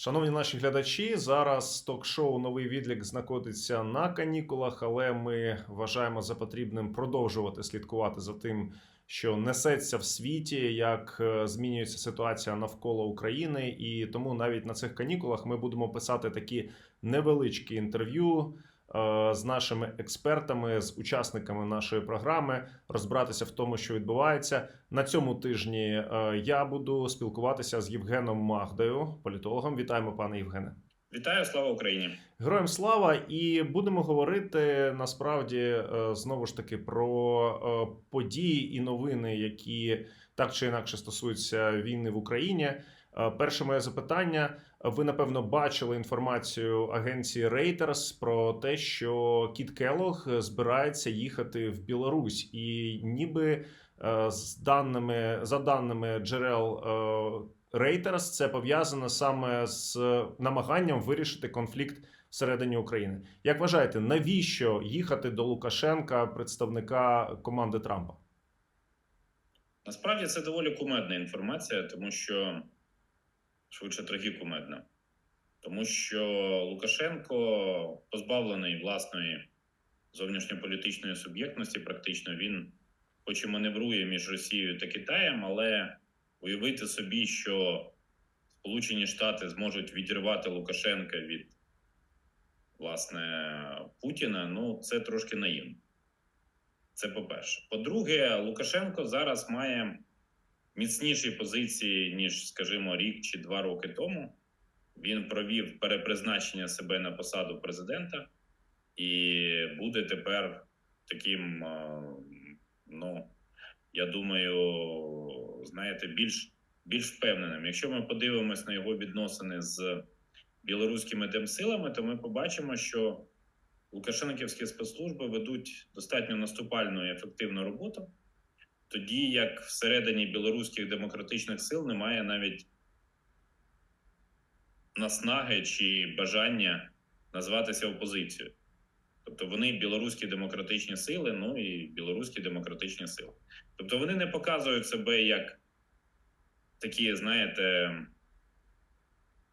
Шановні наші глядачі, зараз ток-шоу Новий відлік знаходиться на канікулах, але ми вважаємо за потрібним продовжувати слідкувати за тим, що несеться в світі, як е, змінюється ситуація навколо України. І тому навіть на цих канікулах ми будемо писати такі невеличкі інтерв'ю з нашими експертами, з учасниками нашої програми, розбиратися в тому, що відбувається. На цьому тижні е, я буду спілкуватися з Євгеном Магдою, політологом. Вітаємо, пане Євгене. Вітаю, слава Україні! Героям слава! І будемо говорити насправді е, знову ж таки про е, події і новини, які так чи інакше стосуються війни в Україні. Е, Перше моє запитання: ви напевно бачили інформацію агенції Reuters про те, що Кіт Келог збирається їхати в Білорусь, і ніби е, з даними за даними джерел. е, Reuters, це пов'язано саме з намаганням вирішити конфлікт всередині України. Як вважаєте, навіщо їхати до Лукашенка, представника команди Трампа? Насправді це доволі кумедна інформація, тому що швидше трагікумедна. Тому що Лукашенко позбавлений власної зовнішньополітичної суб'єктності, практично він хоч і маневрує між Росією та Китаєм, але уявити собі, що Сполучені Штати зможуть відірвати Лукашенка від власне Путіна, ну це трошки наївно. Це по-перше. По-друге, Лукашенко зараз має міцніші позиції, ніж, скажімо, рік чи два роки тому. Він провів перепризначення себе на посаду президента і буде тепер таким, е, ну, я думаю, знаєте, більш більш впевненим. Якщо ми подивимось на його відносини з білоруськими демсилами, то ми побачимо, що Лукашенківські спецслужби ведуть достатньо наступальну і ефективну роботу, тоді як всередині білоруських демократичних сил немає навіть наснаги чи бажання назватися опозицією. Тобто вони білоруські демократичні сили, ну і білоруські демократичні сили. Тобто вони не показують себе як такі, знаєте,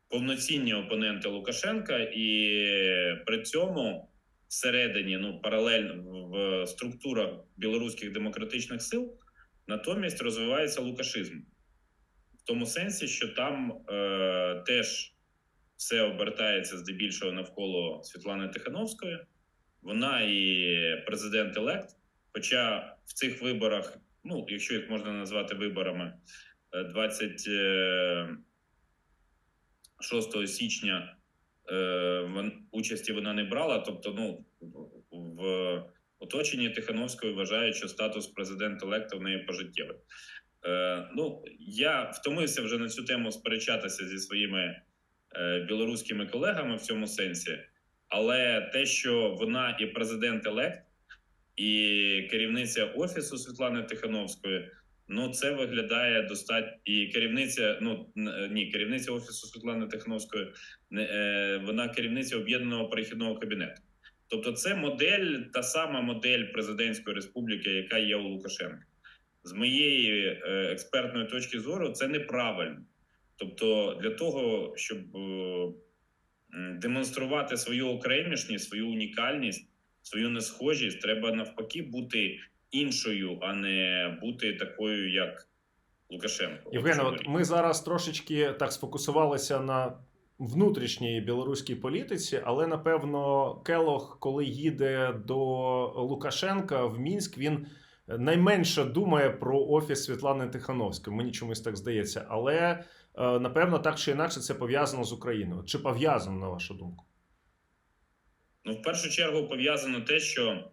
повноцінні опоненти Лукашенка, і при цьому всередині, ну, паралельно в структурах білоруських демократичних сил, натомість розвивається лукашизм. В тому сенсі, що там е, теж все обертається здебільшого навколо Світлани Тихановської. Вона і президент елект. Хоча в цих виборах, ну, якщо їх можна назвати виборами, 26 січня е, участі вона не брала. Тобто, ну в оточенні Тихановської вважають, що статус президента електа в неї пожиттєвий. Е, ну я втомився вже на цю тему сперечатися зі своїми е, білоруськими колегами в цьому сенсі, але те, що вона і президент елект, і керівниця офісу Світлани Тихановської. Ну, це виглядає достатньо і керівниця. Ну ні, керівниця офісу Світлани Тихановської, е, вона керівниця об'єднаного перехідного кабінету. Тобто, це модель, та сама модель президентської республіки, яка є у Лукашенка. З моєї е, експертної точки зору, це неправильно. Тобто, для того, щоб е, демонструвати свою окремішність, свою унікальність, свою несхожість, треба навпаки бути іншою, а не бути такою, як Лукашенко. Євгене, от ми зараз трошечки так сфокусувалися на внутрішній білоруській політиці, але напевно Келох, коли їде до Лукашенка в Мінськ, він найменше думає про офіс Світлани Тихановської. Мені чомусь так здається, але е, напевно так чи інакше це пов'язано з Україною. Чи пов'язано на вашу думку? Ну, в першу чергу пов'язано те, що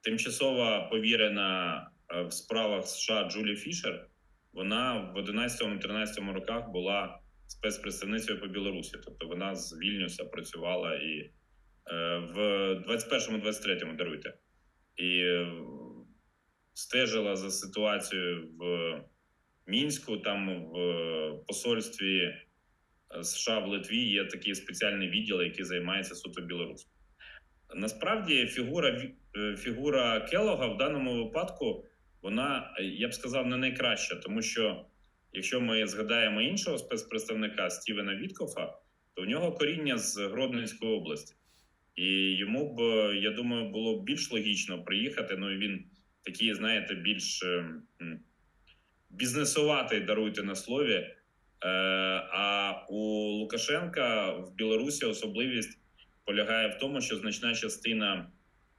тимчасова повірена е, в справах США Джулі Фішер. Вона в 11-13 роках була спецпредставницею по Білорусі. Тобто вона з Вільнюса працювала і е, в 21-23 даруйте і е, стежила за ситуацією в мінську. Там в посольстві США в Литві є такий спеціальний відділ, який займається суто білорусом. Насправді фігура фігура Келога в даному випадку вона я б сказав не найкраща, тому що якщо ми згадаємо іншого спецпредставника Стівена Віткофа, то в нього коріння з Гродненської області. І йому б, я думаю, було більш логічно приїхати. Ну і він такий, знаєте, більш е, бізнесуватий, даруйте на слові. Е, А у Лукашенка в Білорусі особливість полягає в тому, що значна частина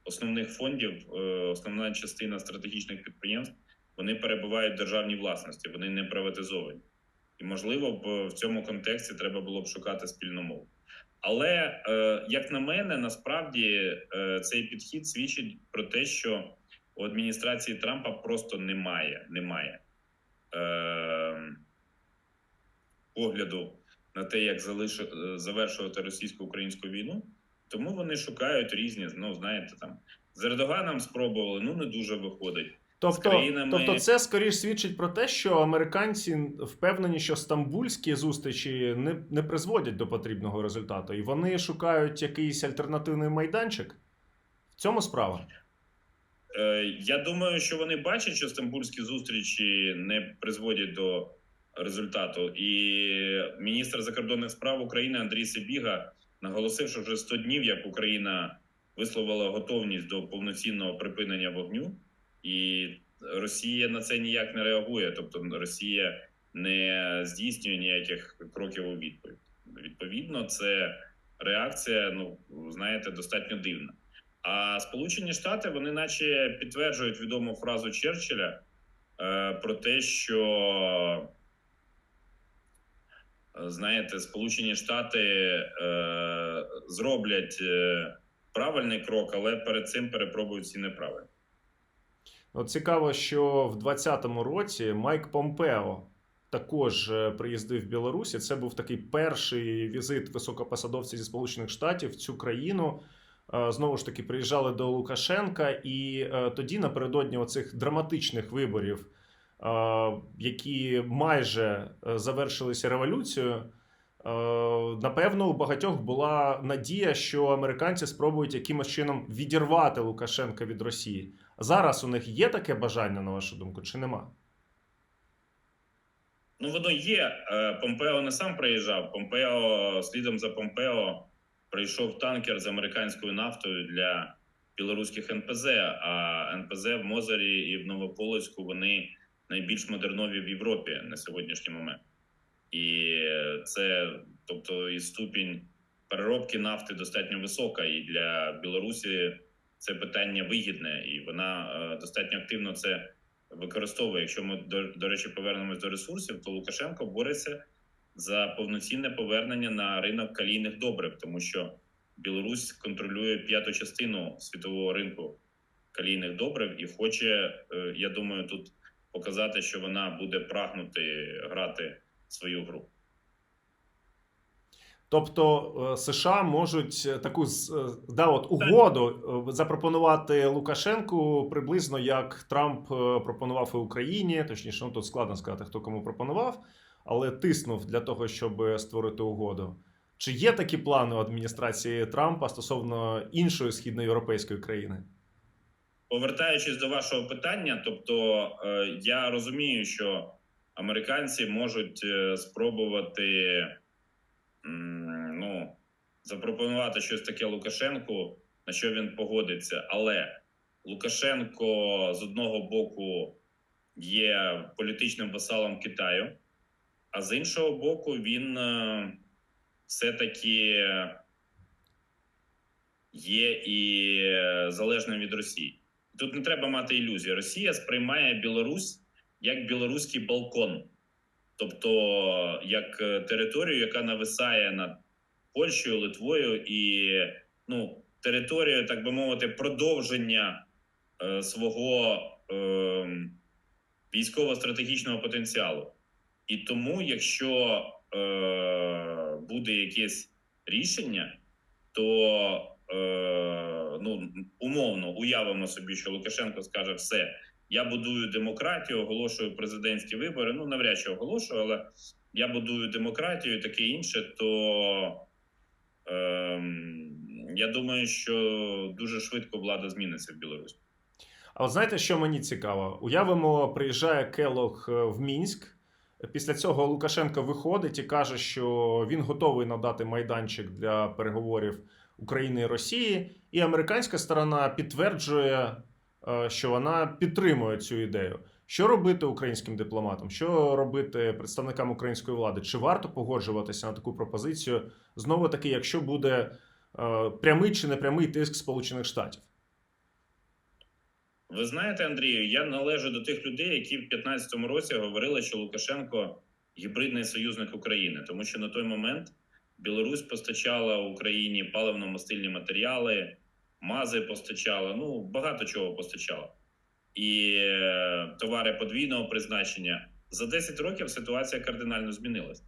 основних фондів, е, основна частина стратегічних підприємств, вони перебувають в державній власності, вони не приватизовані. І можливо б в цьому контексті треба було б шукати спільну мову. Але е, як на мене, насправді е, цей підхід свідчить про те, що у адміністрації Трампа просто немає, немає е, погляду на те, як завершувати російсько-українську війну. Тому вони шукають різні, ну знаєте, там з Ердоганом спробували, ну не дуже виходить. Тобто, країнами- тобто, це скоріш свідчить про те, що американці впевнені, що стамбульські зустрічі не, не призводять до потрібного результату, і вони шукають якийсь альтернативний майданчик. В цьому справа. Е, Я думаю, що вони бачать, що стамбульські зустрічі не призводять до результату. І міністр закордонних справ України Андрій Сибіга наголосив, що вже 100 днів, як Україна висловила готовність до повноцінного припинення вогню, і Росія на це ніяк не реагує. Тобто Росія не здійснює ніяких кроків у відповідь. Відповідно, це реакція, ну знаєте, достатньо дивна. А Сполучені Штати вони, наче, підтверджують відому фразу Черчилля е, про те, що знаєте, Сполучені Штати е, зроблять е, правильний крок, але перед цим перепробують всі неправильно. От цікаво, що в 2020 році Майк Помпео також е, приїздив в Білорусі. Це був такий перший візит високопосадовців зі Сполучених Штатів в цю країну. Е, Знову ж таки, приїжджали до Лукашенка, і е, тоді, напередодні оцих драматичних виборів, які майже завершилися революцією. Напевно, у багатьох була надія, що американці спробують якимось чином відірвати Лукашенка від Росії. Зараз у них є таке бажання, на вашу думку, чи нема? Ну, воно є. Е, Помпео не сам приїжджав. Помпео слідом за Помпео прийшов танкер з американською нафтою для білоруських НПЗ. А НПЗ в Мозері і в Новополоцьку вони найбільш модернові в Європі на сьогоднішній момент. І це, тобто, і ступінь переробки нафти достатньо висока. І для Білорусі це питання вигідне, і вона е, достатньо активно це використовує. Якщо ми до, до речі повернемось до ресурсів, то Лукашенко бореться за повноцінне повернення на ринок калійних добрив, тому що Білорусь контролює п'яту частину світового ринку калійних добрив і хоче, е, я думаю, тут показати, що вона буде прагнути грати свою гру. Тобто е, США можуть е, таку е, да, от угоду запропонувати Лукашенку приблизно як Трамп пропонував і Україні. Точніше, ну тут складно сказати, хто кому пропонував, але тиснув для того, щоб створити угоду. Чи є такі плани у адміністрації Трампа стосовно іншої східноєвропейської країни? Повертаючись до вашого питання, тобто я розумію, що американці можуть спробувати ну, запропонувати щось таке Лукашенку, на що він погодиться. Але Лукашенко з одного боку є політичним васалом Китаю, а з іншого боку, він е, все-таки є і е, залежним від Росії. Тут не треба мати ілюзії. Росія сприймає Білорусь як білоруський балкон, тобто як е, територію, яка нависає над Польщею, Литвою і ну, територію, так би мовити, продовження е, свого е, військово-стратегічного потенціалу. І тому, якщо е, буде якесь рішення, то е, ну умовно уявимо собі, що Лукашенко скаже все. Я будую демократію, оголошую президентські вибори. Ну навряд чи оголошую, але я будую демократію, і таке інше. То ем, я думаю, що дуже швидко влада зміниться в Білорусі. А от знаєте, що мені цікаво? Уявимо, приїжджає Келох е, в Мінськ. Після цього Лукашенко виходить і каже, що він готовий надати майданчик для переговорів України і Росії, і американська сторона підтверджує, що вона підтримує цю ідею. Що робити українським дипломатам? Що робити представникам української влади? Чи варто погоджуватися на таку пропозицію? Знову таки, якщо буде е, прямий чи непрямий тиск Сполучених Штатів? Ви знаєте, Андрію, я належу до тих людей, які в 2015 році говорили, що Лукашенко гібридний союзник України, тому що на той момент Білорусь постачала Україні паливно-мастильні матеріали, мази постачала, ну багато чого постачала. І е, товари подвійного призначення. За 10 років ситуація кардинально змінилась.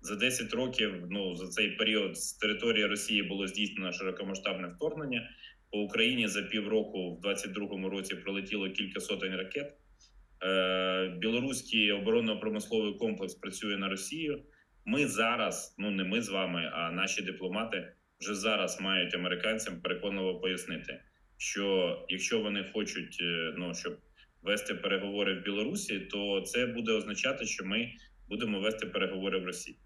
За 10 років, ну за цей період з території Росії було здійснено широкомасштабне вторгнення. По Україні за півроку в 22-му році пролетіло кілька сотень ракет. Е, Білоруський оборонно-промисловий комплекс працює на Росію. Ми зараз, ну не ми з вами, а наші дипломати вже зараз мають американцям переконливо пояснити, що якщо вони хочуть, е, ну щоб вести переговори в Білорусі, то це буде означати, що ми будемо вести переговори в Росії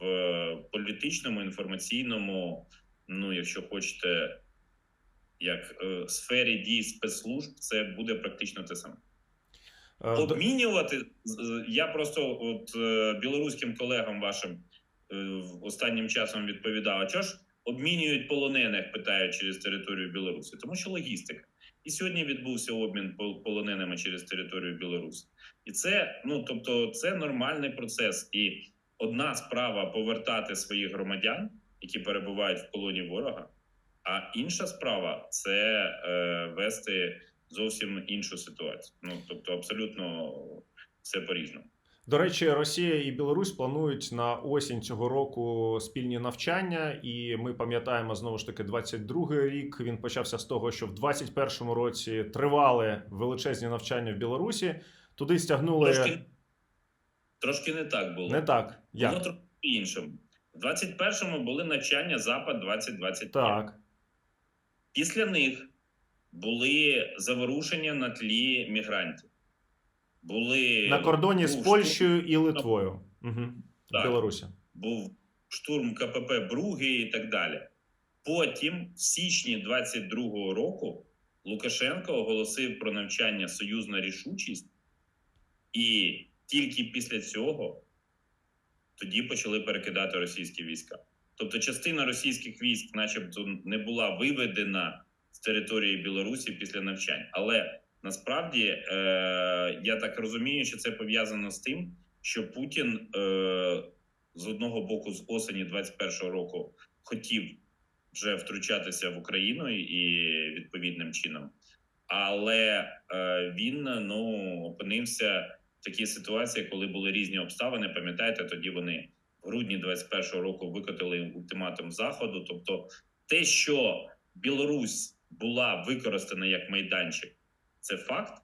в політичному, інформаційному, ну якщо хочете як е, сфері дій спецслужб, це буде практично те саме. Е, Обмінювати я просто от е, білоруським колегам вашим останнім часом відповідав: а чого ж обмінюють полонених, питають через територію Білорусі, тому що логістика. І сьогодні відбувся обмін полоненими через територію Білорусі, і це ну тобто, це нормальний процес. І одна справа повертати своїх громадян, які перебувають в полоні ворога. А інша справа це е, вести зовсім іншу ситуацію. Ну тобто, абсолютно все по різному. До речі, Росія і Білорусь планують на осінь цього року спільні навчання, і ми пам'ятаємо знову ж таки 22-й рік. Він почався з того, що в 21-му році тривали величезні навчання в Білорусі. Туди стягнули Трошки, трошки не так було. не так. Було Як трохи іншим. В 21-му були навчання Запад 2025. так? Після них були заворушення на тлі мігрантів. Були На кордоні з Польщею і Литвою. Угу. Так. Білорусі. був штурм КПП Бруги і так далі. Потім, в січні 22-го року, Лукашенко оголосив про навчання союзна рішучість, і тільки після цього тоді почали перекидати російські війська. Тобто, частина російських військ, начебто, не була виведена з території Білорусі після навчань. Але насправді е, я так розумію, що це пов'язано з тим, що Путін е, з одного боку з осені 21-го року хотів вже втручатися в Україну і відповідним чином, але е, він ну опинився в такій ситуації, коли були різні обставини. Пам'ятаєте, тоді вони в грудні 21-го року викотили ультиматум заходу. Тобто, те, що Білорусь була використана як майданчик, це факт.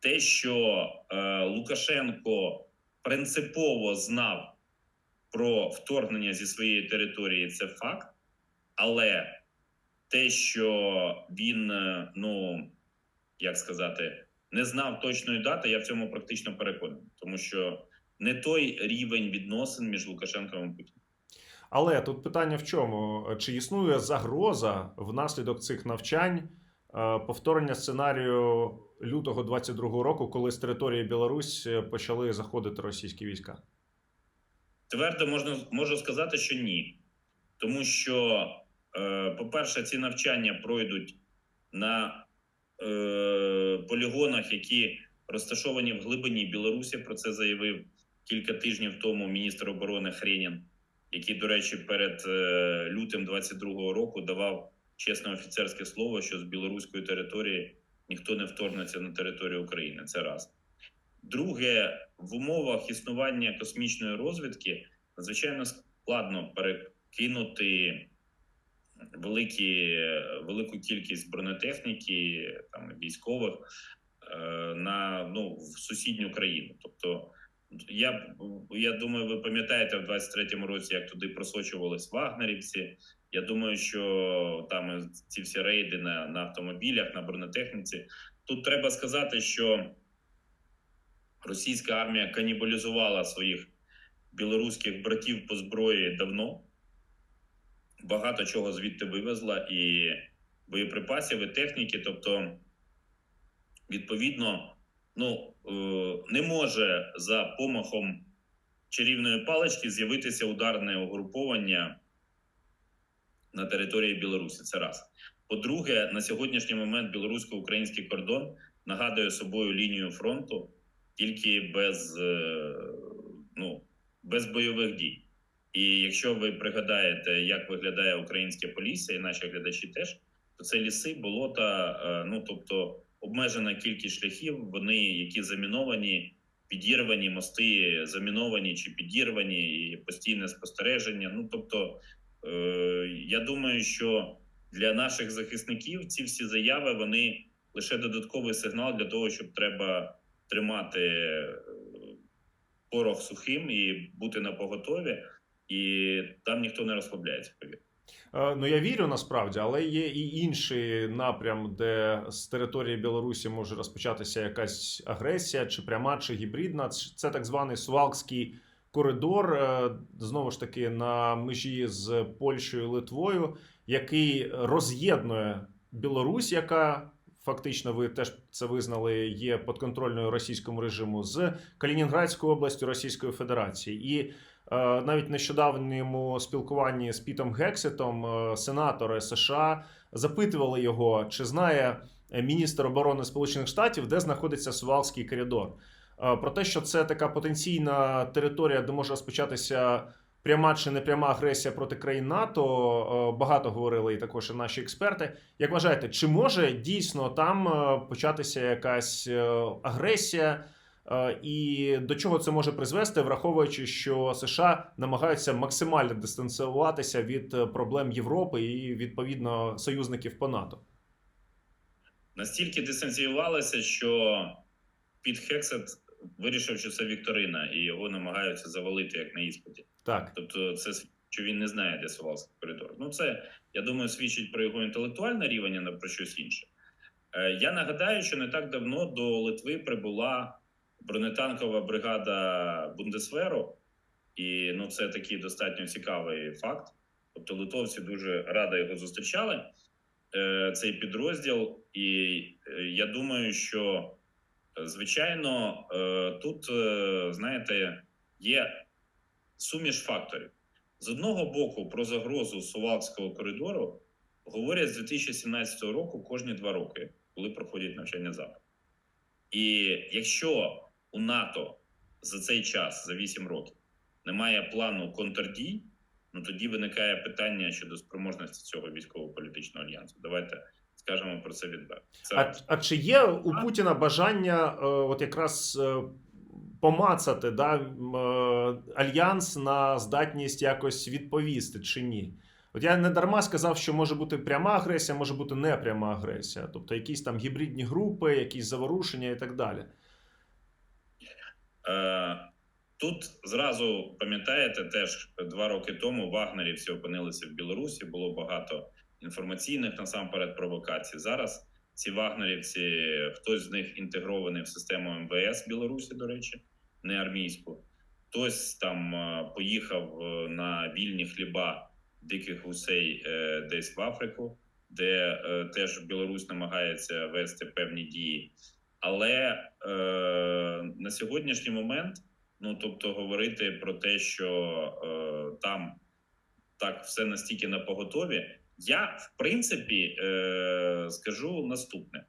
Те, що е, Лукашенко принципово знав про вторгнення зі своєї території, це факт, але те, що він, е, ну як сказати, не знав точної дати, я в цьому практично переконаний, тому що не той рівень відносин між Лукашенком і Путіним. Але тут питання в чому? Чи існує загроза внаслідок цих навчань повторення сценарію лютого 22-го року, коли з території Білорусь почали заходити російські війська? Твердо можна можу сказати, що ні, тому що, е, по-перше, ці навчання пройдуть на е, полігонах, які розташовані в глибині Білорусі. Про це заявив кілька тижнів тому міністр оборони Хренін, який, до речі, перед е, лютим 22-го року давав чесне офіцерське слово, що з білоруської території ніхто не вторгнеться на територію України. Це раз. Друге, в умовах існування космічної розвідки надзвичайно складно перекинути великі, велику кількість бронетехніки, там військових е, на ну в сусідню країну. Тобто, я я думаю, ви пам'ятаєте в 23-му році, як туди просочувались вагнерівці. Я думаю, що там ці всі рейди на, на автомобілях, на бронетехніці. Тут треба сказати, що російська армія канібалізувала своїх білоруських братів по зброї давно. Багато чого звідти вивезла і боєприпасів, і техніки. Тобто, відповідно, ну, е, не може за помахом чарівної палички з'явитися ударне угруповання на території Білорусі. Це раз. По-друге, на сьогоднішній момент білорусько-український кордон нагадує собою лінію фронту тільки без, е, ну, без бойових дій. І якщо ви пригадаєте, як виглядає українське полісся, і наші глядачі теж, то це ліси, болота, е, ну тобто обмежена кількість шляхів, вони які заміновані, підірвані, мости заміновані чи підірвані, і постійне спостереження. Ну тобто, я думаю, що для наших захисників ці всі заяви вони лише додатковий сигнал для того, щоб треба тримати е, порох сухим і бути на поготові, і там ніхто не розслабляється. Е, Ну я вірю насправді, але є і інший напрям, де з території Білорусі може розпочатися якась агресія, чи пряма, чи гібридна. Це так званий Сувалкський коридор, е, знову ж таки на межі з Польщею і Литвою, який роз'єднує Білорусь, яка фактично ви теж це визнали, є підконтрольною російському режиму з Калінінградською областю Російської Федерації. І Е, навіть нещодавньому спілкуванні з Пітом Гексетом е, сенатори США запитували його, чи знає міністр оборони Сполучених Штатів, де знаходиться Сувалський коридор. Е, Про те, що це така потенційна територія, де може розпочатися пряма чи непряма агресія проти країн НАТО, е, багато говорили і також і наші експерти. Як вважаєте, чи може дійсно там е, початися якась агресія? І до чого це може призвести, враховуючи, що США намагаються максимально дистанціюватися від проблем Європи і відповідно союзників по НАТО? Настільки дистанціювалися, що Піт Хексет вирішив, що це Вікторина, і його намагаються завалити як на іспиті. Так, Тобто, це що він не знає, де Сувалський коридор. Ну, це я думаю, свідчить про його інтелектуальне рівень, а не про щось інше. Е, Я нагадаю, що не так давно до Литви прибула бронетанкова бригада Бундесверу, і ну, це такий достатньо цікавий факт. Тобто, литовці дуже радо його зустрічали. е, Цей підрозділ, і е, я думаю, що звичайно е, тут, е, знаєте, є суміш факторів. З одного боку, про загрозу Сувалського коридору говорять з 2017 року кожні два роки, коли проходять навчання запад. І якщо у НАТО за цей час, за 8 років, немає плану контрдій, ну тоді виникає питання щодо спроможності цього військово-політичного альянсу. Давайте скажемо про це відверто. Це а, а чи є у Путіна бажання, е, от якраз е, помацати да, е, альянс на здатність якось відповісти чи ні? От я не дарма сказав, що може бути пряма агресія, може бути непряма агресія, тобто якісь там гібридні групи, якісь заворушення і так далі. Тут зразу пам'ятаєте, теж два роки тому вагнерівці опинилися в Білорусі. Було багато інформаційних насамперед провокацій. Зараз ці вагнерівці, хтось з них інтегрований в систему МВС Білорусі, до речі, не армійську. Хтось там е, поїхав е, на вільні хліба диких гусей е, десь в Африку, де теж Білорусь намагається вести певні дії. Але е, на сьогоднішній момент, ну тобто, говорити про те, що е, там так все настільки на поготові, я в принципі е, скажу наступне: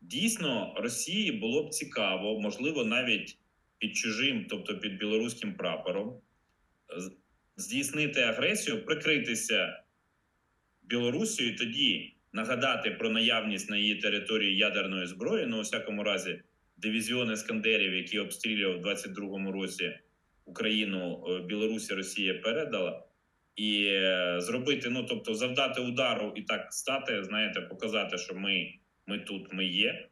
дійсно, Росії було б цікаво, можливо, навіть під чужим, тобто під білоруським прапором, здійснити агресію, прикритися Білорусію, і тоді нагадати про наявність на її території ядерної зброї, ну, у всякому разі, дивізіон Іскандерів, які обстрілював у 22-му році Україну, е, Білорусі Росія передала, і е, зробити, ну тобто, завдати удару і так стати, знаєте, показати, що ми, ми тут, ми є.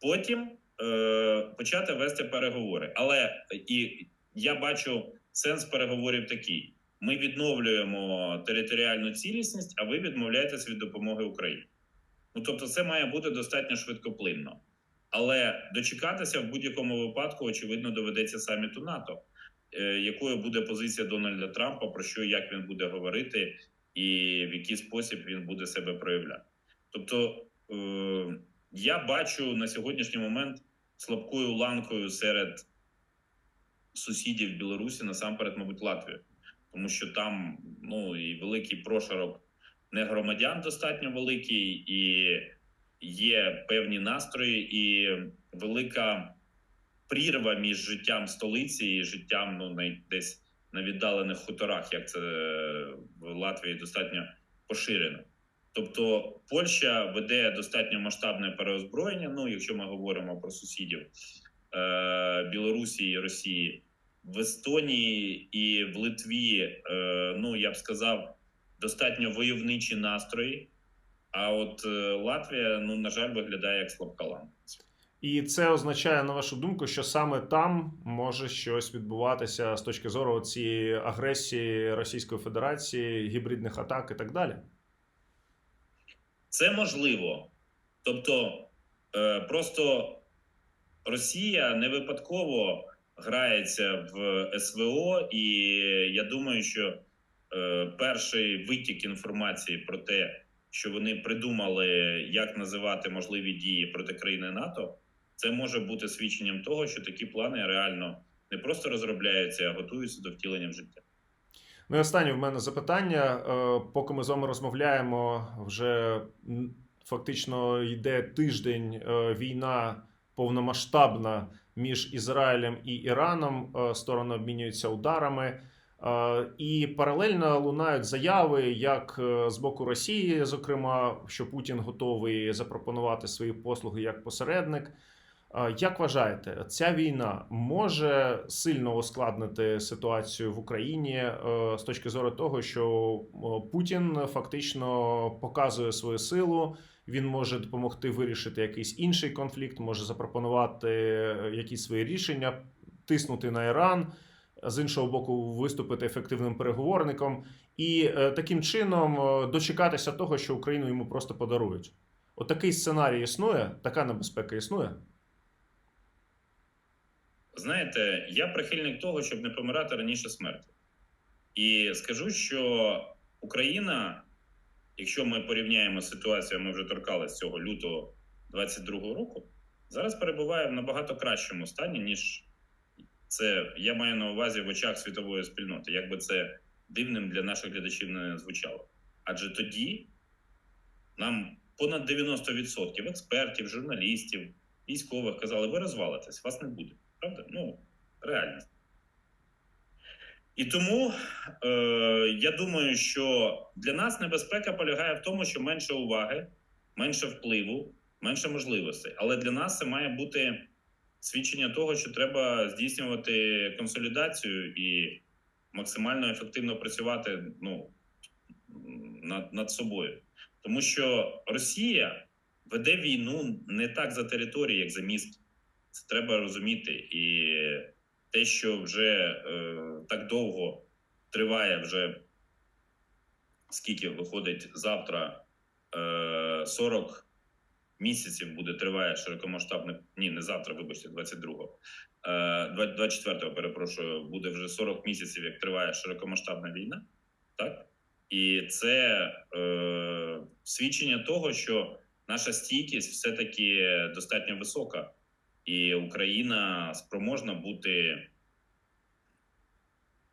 Потім е, почати вести переговори. Але і я бачу сенс переговорів такий: ми відновлюємо територіальну цілісність, а ви відмовляєтесь від допомоги Україні. Ну тобто, це має бути достатньо швидкоплинно. Але дочекатися в будь-якому випадку, очевидно, доведеться саміту НАТО, якою буде позиція Дональда Трампа, про що як він буде говорити, і в який спосіб він буде себе проявляти. Тобто, е, я бачу на сьогоднішній момент слабкою ланкою серед сусідів Білорусі, насамперед, мабуть, Латвію, тому що там ну і великий прошарок не громадян достатньо великий, і є певні настрої, і велика прірва між життям столиці і життям ну най- десь на віддалених хуторах, як це в Латвії достатньо поширено. Тобто Польща веде достатньо масштабне переозброєння. Ну, якщо ми говоримо про сусідів е, Білорусі і Росії, в Естонії і в Литві, е, ну я б сказав, достатньо войовничі настрої. А от е, Латвія, ну на жаль, виглядає як слабка ланка. І це означає, на вашу думку, що саме там може щось відбуватися з точки зору цієї агресії Російської Федерації, гібридних атак і так далі. Це можливо. Тобто, е, просто Росія не випадково грається в СВО, і я думаю, що е, перший витік інформації про те, що вони придумали, як називати можливі дії проти країни НАТО, це може бути свідченням того, що такі плани реально не просто розробляються, а готуються до втілення в життя. Ну і останнє в мене запитання. Е, Поки ми з вами розмовляємо, вже фактично йде тиждень е, війна повномасштабна між Ізраїлем і Іраном. Е, Сторони обмінюються ударами. І паралельно лунають заяви, як з боку Росії, зокрема, що Путін готовий запропонувати свої послуги як посередник. Як вважаєте, ця війна може сильно ускладнити ситуацію в Україні е, з точки зору того, що Путін фактично показує свою силу, він може допомогти вирішити якийсь інший конфлікт, може запропонувати е, якісь свої рішення, тиснути на Іран, з іншого боку, виступити ефективним переговорником і е, таким чином дочекатися того, що Україну йому просто подарують. Отакий сценарій існує, така небезпека існує. Знаєте, я прихильник того, щоб не помирати раніше смерті. І скажу, що Україна, якщо ми порівняємо ситуацію, ми вже торкались цього лютого 22-го року, зараз перебуває в набагато кращому стані, ніж це я маю на увазі в очах світової спільноти. Як би це дивним для наших глядачів не звучало. Адже тоді нам понад 90% експертів, журналістів, військових казали, ви розвалитесь, вас не буде. Правда? Ну, реальність. І тому е, я думаю, що для нас небезпека полягає в тому, що менше уваги, менше впливу, менше можливостей. Але для нас це має бути свідчення того, що треба здійснювати консолідацію і максимально ефективно працювати ну, над, над собою. Тому що Росія веде війну не так за території, як за міст. Це треба розуміти. І те, що вже е, так довго триває, вже скільки виходить завтра, е, 40 місяців буде триває широкомасштабне. Ні, не завтра, вибачте, 22-го. Е, 24-го, перепрошую, буде вже 40 місяців, як триває широкомасштабна війна. Так? І це е, свідчення того, що наша стійкість все-таки достатньо висока і Україна спроможна бути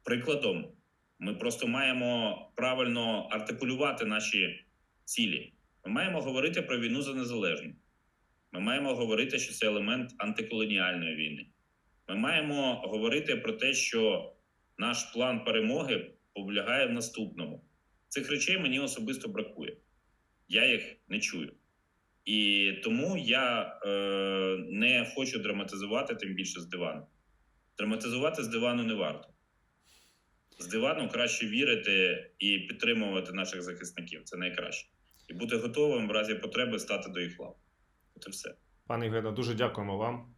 прикладом. Ми просто маємо правильно артикулювати наші цілі. Ми маємо говорити про війну за незалежність. Ми маємо говорити, що це елемент антиколоніальної війни. Ми маємо говорити про те, що наш план перемоги полягає в наступному. Цих речей мені особисто бракує. Я їх не чую. І тому я е, не хочу драматизувати, тим більше з дивану. Драматизувати з дивану не варто. З дивану краще вірити і підтримувати наших захисників. Це найкраще. І бути готовим в разі потреби стати до їх лав. Це все. Пане Євгене, дуже дякуємо вам.